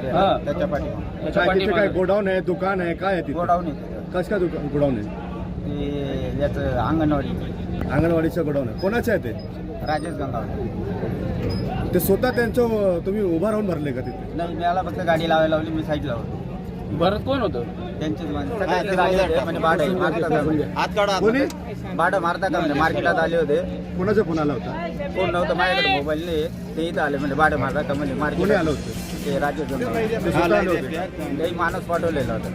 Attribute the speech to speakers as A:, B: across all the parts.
A: आहे
B: हा.
A: त्याच्या पाठीमागे
B: त्याच्या
C: काय तिथे काय
B: पाठीमागे.
C: गोडाऊन आहे दुकान आहे काय आहे तिथे?
A: गोडाऊन आहे तिथं.
C: कसं काय दुकान गोडाऊन आहे?
A: ते याचं अंगणवाडी.
C: अंगणवाडीचं गोडाऊन आहे. कोणाचं आहे ते?
A: राजेश गंगावत
C: ते स्वतः त्यांचं तुम्ही उभा राहून भरले का तिथे?
A: नाही मला फक्त गाडी लावायला लावली मी साईडला होतो.
B: भरत कोण होतं?
A: त्यांचीच माणसं. सगळ्यांची गाडी होते, म्हणजे भाडं मारता का म्हणजे?
C: कोणी?
A: भाडं मारता का म्हणजे. मार्केटात आले होते.
C: कोणाचा फोन आला होता?
A: कोण नव्हतं माझ्याकडे मोबाईल नाही. ते इथं आले म्हणजे भाडं मारता का म्हणजे
C: कोणी
A: मार्केट
C: आलं होतं?
A: ते राजेश माणूस पाठवलेला होता.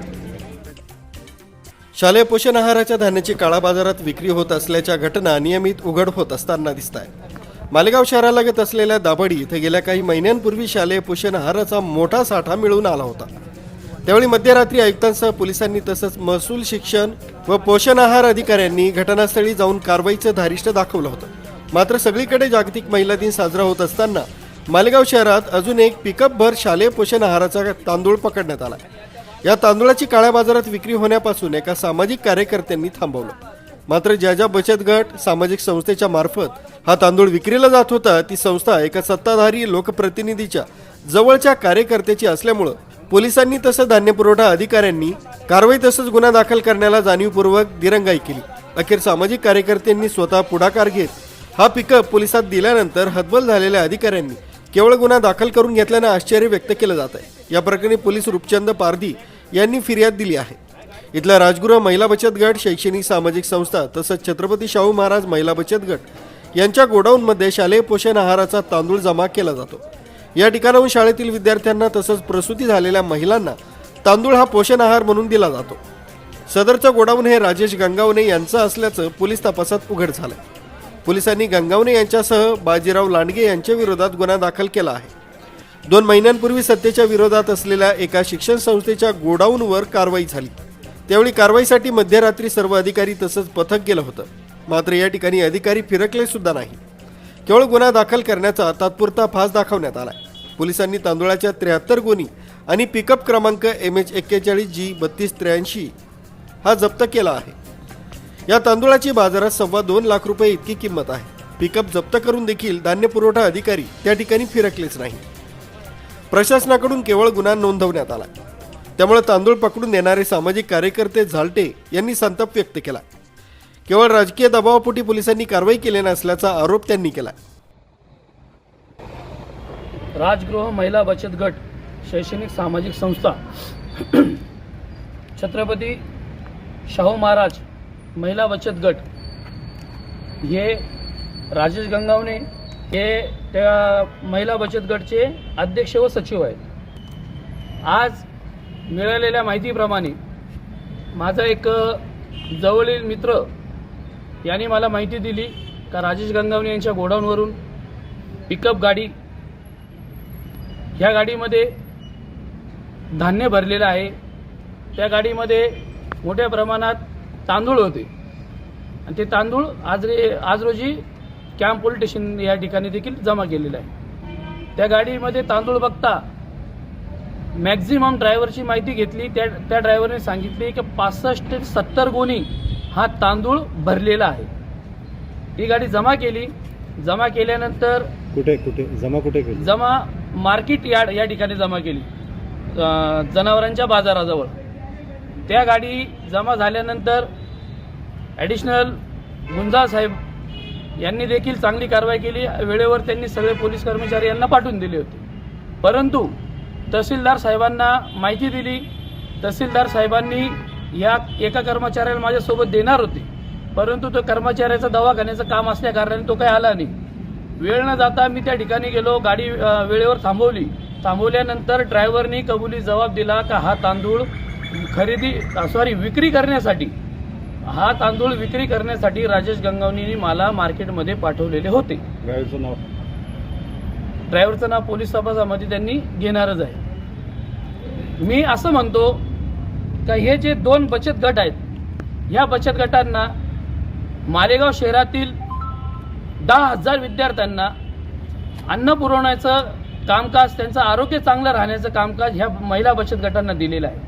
D: शालेय पोषण आहाराच्या धान्याची काळा बाजारात विक्री होत असल्याच्या घटना नियमित उघड होत असताना दिसत आहेत मालेगाव शहरालगत असलेल्या दाबडी इथे गेल्या काही महिन्यांपूर्वी शालेय पोषण आहाराचा मोठा साठा मिळून आला होता. त्यावेळी मध्यरात्री आयुक्तांसह पोलिसांनी तसंच महसूल शिक्षण व पोषण आहार अधिकाऱ्यांनी घटनास्थळी जाऊन कारवाईचं धारिष्ट दाखवलं होतं. मात्र सगळीकडे जागतिक महिला दिन साजरा होत असताना मालेगाव शहरात अजून एक पिकअपभर शालेय पोषण आहाराचा तांदूळ पकडण्यात आला या तांदूळाची काळ्या बाजारात विक्री होण्यापासून एका सामाजिक कार्यकर्त्यांनी थांबवलं. मात्र ज्या ज्या बचत गट सामाजिक संस्थेच्या मार्फत हा तांदूळ विक्रीला जात होता ती संस्था एका सत्ताधारी लोकप्रतिनिधीच्या जवळच्या कार्यकर्त्याची असल्यामुळं पोलिसांनी तसं धान्य पुरवठा अधिकाऱ्यांनी कारवाई तसंच गुन्हा दाखल करण्याला जाणीवपूर्वक दिरंगाई केली. अखेर सामाजिक कार्यकर्त्यांनी स्वतः पुढाकार घेत हा पिकअप पोलिसात दिल्यानंतर हतबल झालेल्या अधिकाऱ्यांनी केवळ गुन्हा दाखल करून घेतल्यानं आश्चर्य व्यक्त केलं जात आहे. या प्रकरणी पोलीस रूपचंद पारधी यांनी फिर्याद दिली आहे. इथला राजगृह महिला बचत गट शैक्षणिक सामाजिक संस्था तसंच छत्रपती शाहू महाराज महिला बचत गट यांच्या गोडाऊनमध्ये शालेय पोषण आहाराचा तांदूळ जमा केला जातो. या ठिकाणाहून शाळेतील विद्यार्थ्यांना तसंच प्रसूती झालेल्या महिलांना तांदूळ हा पोषण आहार म्हणून दिला जातो. सदरचं गोडाऊन हे राजेश गंगावने यांचं असल्याचं पोलीस तपासात उघड झालं पोलिसांनी गंगावणे यांच्यासह बाजीराव लांडगे यांच्या विरोधात गुन्हा दाखल केला आहे. दोन महिन्यांपूर्वी सत्तेच्या विरोधात असलेल्या एका शिक्षण संस्थेच्या गोडाऊनवर कारवाई झाली. त्यावेळी कारवाईसाठी मध्यरात्री सर्व अधिकारी तसंच पथक गेलं होतं. मात्र या ठिकाणी अधिकारी फिरकले सुद्धा नाही. केवळ गुन्हा दाखल करण्याचा तात्पुरता फास दाखवण्यात आला पोलिसांनी तांदुळाच्या त्र्याहत्तर गुन्ही आणि पिकअप क्रमांक एम एच एक्केचाळीस जी बत्तीस त्र्याऐंशी हा जप्त केला आहे. या तांदुळाची बाजारात सव्वा दोन लाख रुपये इतकी किंमत आहे. पिकअप जप्त करून देखील धान्य पुरवठा अधिकारी त्या ठिकाणी फिरकलेच नाही. प्रशासनाकडून केवळ गुन्हा नोंदवण्यात आला. त्यामुळे तांदूळ पकडून देणारे सामाजिक कार्यकर्ते झालटे यांनी संताप व्यक्त केला. केवळ राजकीय दबावापोटी पोलिसांनी कारवाई केली नसल्याचा आरोप त्यांनी केला.
B: राजगृह महिला बचत गट शैक्षणिक सामाजिक संस्था. छत्रपती शाहू महाराज महिला बचत गट. हे राजेश गंगावणे हे त्या महिला बचत गटचे अध्यक्ष व सचिव आहेत. आज मिळालेल्या माहितीप्रमाणे माझा एक जवळील मित्र यांनी मला माहिती दिली का राजेश गंगावणे यांच्या गोडाऊनवरून पिकअप गाडी ह्या गाडीमध्ये धान्य भरलेलं आहे. त्या गाडीमध्ये मोठ्या प्रमाणात तांदूळ होते. आणि ते तांदूळ आज रे आज रोजी कॅम्प पोलीस स्टेशन या ठिकाणी देखील जमा केलेलं आहे. त्या गाडीमध्ये तांदूळ बघता मॅक्झिमम ड्रायव्हरची माहिती घेतली. त्या त्या ड्रायव्हरने सांगितली की पासष्ट ते सत्तर गोणी हा तांदूळ भरलेला आहे. ही गाडी जमा केली. जमा केल्यानंतर
C: कुठे कुठे जमा कुठे केली?
B: जमा मार्केट यार्ड या ठिकाणी जमा केली. जनावरांच्या बाजाराजवळ. त्या गाडी जमा झाल्यानंतर ॲडिशनल गुंजा साहेब यांनी देखील चांगली कारवाई केली. वेळेवर त्यांनी सगळे पोलीस कर्मचारी यांना पाठवून दिले होते. परंतु तहसीलदार साहेबांना माहिती दिली. तहसीलदार साहेबांनी या एका कर्मचाऱ्याला माझ्यासोबत देणार होते. परंतु तो कर्मचाऱ्याचं दवाखान्याचं काम असल्याकारणाने तो काही आला नाही. वेळ न जाता मी त्या ठिकाणी गेलो. गाडी वेळेवर थांबवली. थांबवल्यानंतर ड्रायव्हरनी कबुली जबाब दिला का हा तांदूळ खरेदी सॉरी विक्री करण्यासाठी हा तांदूळ विक्री करण्यासाठी राजेश गंगावणींनी मला मार्केटमध्ये पाठवलेले होते.
C: ड्रायव्हरचं नाव
B: ड्रायव्हरचं नाव पोलीस तपासामध्ये त्यांनी घेणारच आहे. मी असं म्हणतो का हे जे दोन बचत गट आहेत ह्या बचत गटांना मालेगाव शहरातील दहा हजार विद्यार्थ्यांना अन्न पुरवण्याचं कामकाज त्यांचं आरोग्य चांगलं राहण्याचं कामकाज ह्या महिला बचत गटांना दिलेलं आहे.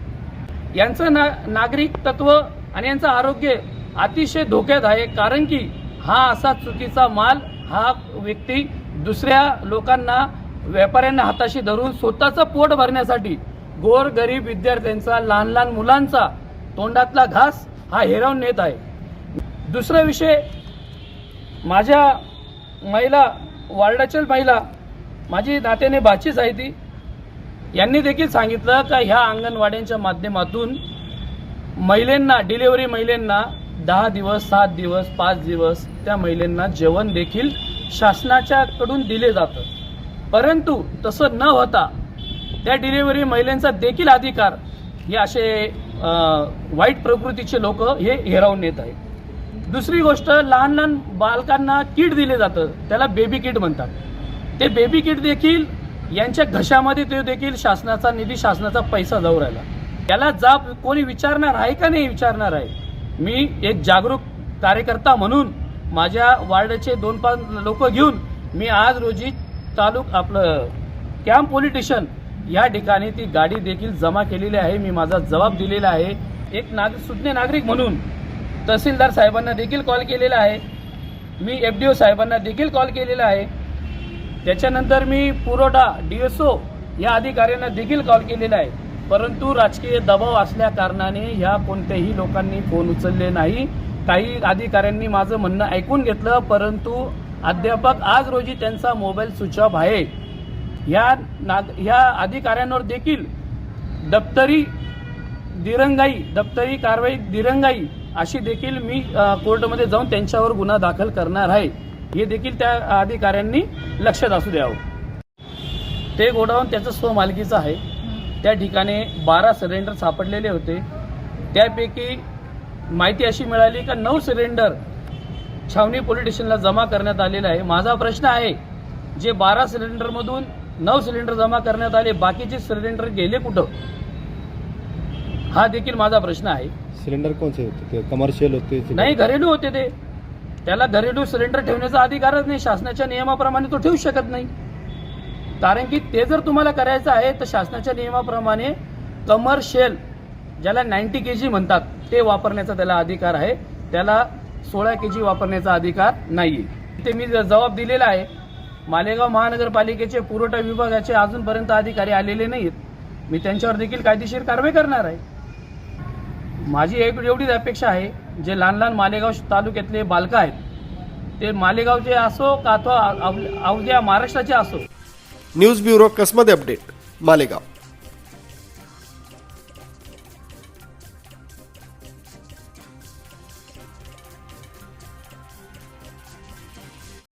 B: यांचं ना नागरिक तत्व आणि यांचं आरोग्य अतिशय धोक्यात आहे कारण की हा असा चुकीचा माल हा व्यक्ती दुसऱ्या लोकांना व्यापाऱ्यांना हाताशी धरून स्वतःचं पोट भरण्यासाठी गोर गरीब विद्यार्थ्यांचा लहान लहान मुलांचा तोंडातला घास हा हिरावून नेत आहे. दुसरा विषय माझ्या महिला वार्डाचल महिला माझी नात्याने बाचीच आहे ती. यांनी देखील सांगितलं का ह्या अंगणवाड्यांच्या माध्यमातून महिलांना डिलिव्हरी महिलांना दहा दिवस सात दिवस पाच दिवस त्या महिलांना जेवण देखील शासनाच्याकडून दिले जातं. परंतु तसं न होता त्या डिलिव्हरी महिलांचा देखील अधिकार हे असे वाईट प्रकृतीचे लोक हे हिरावून येत आहेत. दुसरी गोष्ट लहान लहान बालकांना किट दिले जातं. त्याला बेबी किट म्हणतात. ते बेबी किट देखील यांच्या घशामध्ये तो देखील शासनाचा निधी शासनाचा पैसा जाऊ राहिला. त्याला जाब कोणी विचारणार आहे का नाही विचारणार आहे? मी एक जागरूक कार्यकर्ता म्हणून माझ्या वार्डचे दोन पाच लोक घेऊन मी आज रोजी तालुक आपलं कॅम्प पोलिटिशन या ठिकाणी ती गाडी देखील जमा केलेली आहे. मी माझा जबाब दिलेला आहे. एक नाग सुज्ञ नागरिक म्हणून तहसीलदार साहेबांना देखील कॉल केलेला आहे. मी एफ डी ओ साहेबांना देखील कॉल केलेला आहे. त्याच्यानंतर मी पुरवठा डी एस ओ या अधिकाऱ्यांना देखील कॉल केलेला आहे. परंतु राजकीय दबाव असल्या कारणाने ह्या कोणत्याही लोकांनी फोन उचलले नाही. काही अधिकाऱ्यांनी माझं म्हणणं ऐकून घेतलं परंतु अध्यापक आज रोजी त्यांचा मोबाईल स्विच ऑफ आहे. ह्या नाग ह्या अधिकाऱ्यांवर देखील दप्तरी दिरंगाई दप्तरी कारवाई दिरंगाई अशी देखील मी कोर्टमध्ये जाऊन त्यांच्यावर गुन्हा दाखल करणार आहे. हे देखील त्या अधिकाऱ्यांनी लक्षात असू द्यावं. ते गोडाऊन त्याचं स्वमालकीचं आहे. त्या ठिकाणी बारा सिलेंडर सापडलेले होते. त्यापैकी माहिती अशी मिळाली का नऊ सिलेंडर छावणी पोलीस स्टेशनला जमा करण्यात आलेला आहे. माझा प्रश्न आहे जे बारा सिलेंडरमधून नऊ सिलेंडर जमा करण्यात आले बाकीचे सिलेंडर गेले कुठं? हा देखील माझा प्रश्न आहे.
C: सिलेंडर कोणते होते? कमर्शियल होते
B: नाही घरेलू होते ते. त्याला घरेलू सिलेंडर ठेवण्याचा अधिकारच नाही. शासनाच्या नियमाप्रमाणे तो ठेवू शकत नाही. कारण की ते जर तुम्हाला करायचं आहे तर शासनाच्या नियमाप्रमाणे कमर्शियल ज्याला नाईन्टी के जी म्हणतात ते वापरण्याचा त्याला अधिकार आहे. त्याला सोळा के जी वापरण्याचा अधिकार नाही ते मी ज- जबाब दिलेला आहे मालेगाव महानगरपालिकेचे पुरवठा विभागाचे अजूनपर्यंत अधिकारी आलेले नाहीत मी त्यांच्यावर देखील कायदेशीर कारवाई करणार आहे. माझी एक एवढीच अपेक्षा आहे जे लहान लहान मालेगाव तालुक्यातले बालकं आहेत ते मालेगावचे असो का अथवा अव- अवघ्या महाराष्ट्राचे असो.
D: न्यूज ब्युरो कसमध्ये अपडेट मालेगाव.